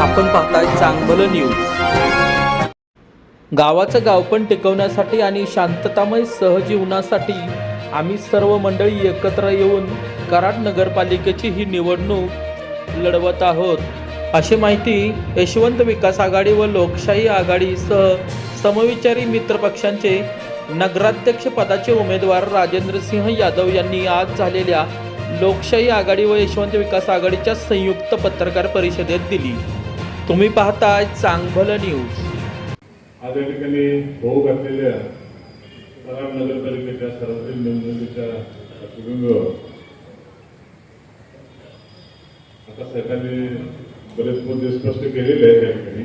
आपण पाहताय चांगलं न्यूज गावाचं गावपण टिकवण्यासाठी आणि शांततामय सहजीवनासाठी आम्ही सर्व मंडळी एकत्र येऊन कराड नगरपालिकेची ही निवडणूक लढवत आहोत. अशी माहिती यशवंत विकास आघाडी व लोकशाही आघाडीसह समविचारी मित्रपक्षांचे नगराध्यक्ष पदाचे उमेदवार राजेंद्र सिंह यादव यांनी आज झालेल्या लोकशाही आघाडी व यशवंत विकास आघाडीच्या संयुक्त पत्रकार परिषदेत दिली. तुम्ही पाहताय चांगलं न्यूज. आज या ठिकाणी होऊ घातलेल्या कराड नगरपालिकेच्या सार्वजनिक निवडणुकीच्या पार्श्वभूमीवर आता सरकारने बरेच मुद्दे स्पष्ट केलेले आहेत या ठिकाणी.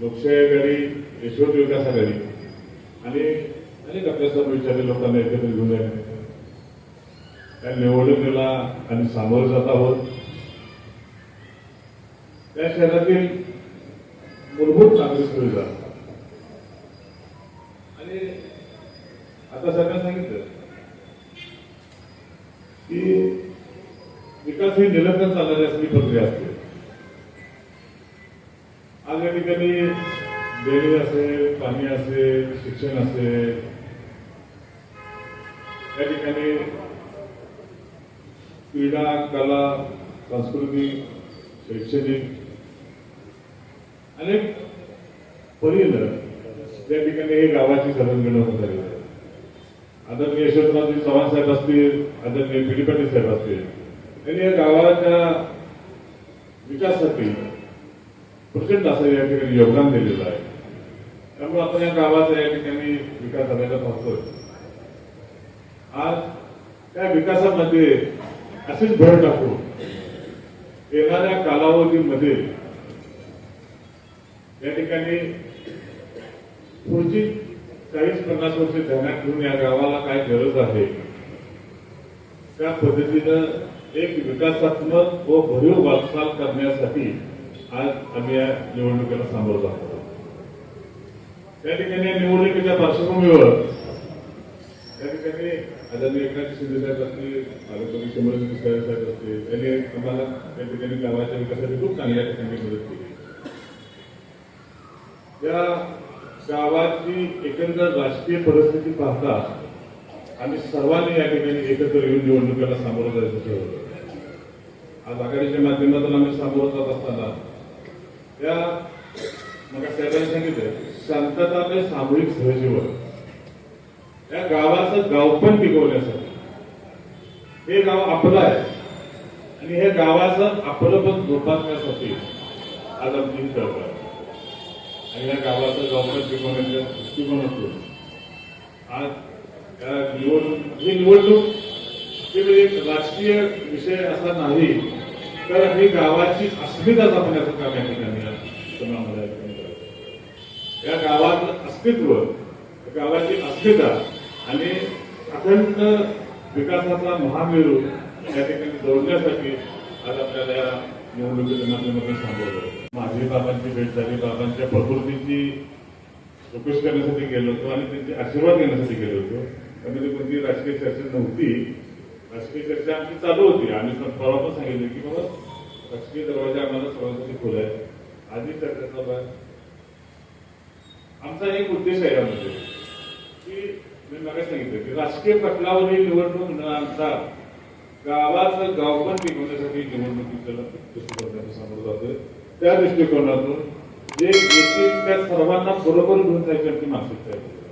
लोकशाही आघाडी यशवंत विकास आघाडी आणि अनेक आपल्या सर्व विचारी लोकांना एकत्र घेऊन जाणे त्या निवडणुकीला आणि सामोरे जात आहोत. त्या शहरातील मूलभूत चांगली सुविधा आणि आता सगळ्यांना सांगितलं की विकास ही निरंतर चालणारी असली प्रक्रिया असते. आज या ठिकाणी डेअरी असेल पाणी असेल शिक्षण असेल या ठिकाणी क्रीडा कला सांस्कृतिक शैक्षणिक अनेक परीनं त्या ठिकाणी हे गावाची जडणघडण होत आहे आदरणीय यशवंतरावजी चव्हाण साहेब असतील आदरणीय पिढी पाटील साहेब असतील त्यांनी या गावाच्या विकासासाठी प्रचंड असं या ठिकाणी योगदान दिलेलं आहे. त्यामुळे आपण या गावाचा या ठिकाणी विकास झालेला पाहतोय. आज त्या विकासामध्ये असेच भर टाकून येणाऱ्या कालावधीमध्ये या ठिकाणी पुढची चाळीस पन्नास वर्ष ध्यानात घेऊन या गावाला काय गरज आहे? त्या पद्धतीनं एक विकासात्मक व भरीव वाटचाल करण्यासाठी आज आम्ही या निवडणुकीला सामोरं जातो त्या ठिकाणी या निवडणुकीच्या पार्श्वभूमीवर त्या ठिकाणी आदरणीय एकनाथ शिंदे साहेब असतील पालकमंत्री शंभर साहेब असतील त्यांनी आम्हाला त्या ठिकाणी गावाच्या विकासासाठी खूप चांगल्या ठिकाणी मदत केली. त्या गावाची एकंदर राजकीय परिस्थिती पाहता आम्ही सर्वांनी या ठिकाणी एकत्र येऊन निवडणुकीला सामोरं जायचं ठरवलं. आज आघाडीच्या माध्यमातून आम्ही सामोरं जात असताना त्या मला साहेबांनी सांगितलं शांततामय सामूहिक सहजीवन. या गावाचं गावपण टिकवण्यासाठी. हे गाव आपलं आहे. आणि हे गावाचं आपलं पण जोपासण्यासाठी आज आमची चळवळ आहे. आणि या गावाचं जबाबदार शिकवण्याच्या दृष्टिकोनातून आज या निवडणूक ही निवडणूक केवळ एक राजकीय विषय असा नाही तर ही गावाची अस्मिता जपण्याचं काम या ठिकाणी या गावाचं अस्तित्व गावाची अस्मिता आणि अखंड विकासाचा महामेरू या ठिकाणी जोडण्यासाठी आज आपल्याला या निवडणुकीच्या माध्यमातून सांगितलं माझी बाबांची भेट झाली बाबांच्या प्रकृतीची चौकशी करण्यासाठी गेलो होतो आणि त्यांचे आशीर्वाद घेण्यासाठी गेलो होतो. त्यामध्ये कोणती राजकीय चर्चा नव्हती. राजकीय चर्चा आमची चालू होती. आम्ही पण परवा पण सांगितलं की बाबा राजकीय दरवाजा आम्हाला सर्वांसाठी खुला आहे. आधी चर्चा चालू आहे. आमचा एक उद्देश आहे यामध्ये की मी मला सांगितलं की राजकीय पटलावरील निवडणूक न आणता गावाचं गावपण टिकवण्यासाठी निवडणुकीचं दृष्टिकोनातून समोर जातोय. त्या दृष्टिकोनातून जे येतील त्या सर्वांना बरोबर घेऊन जायची मानसिकता आहे.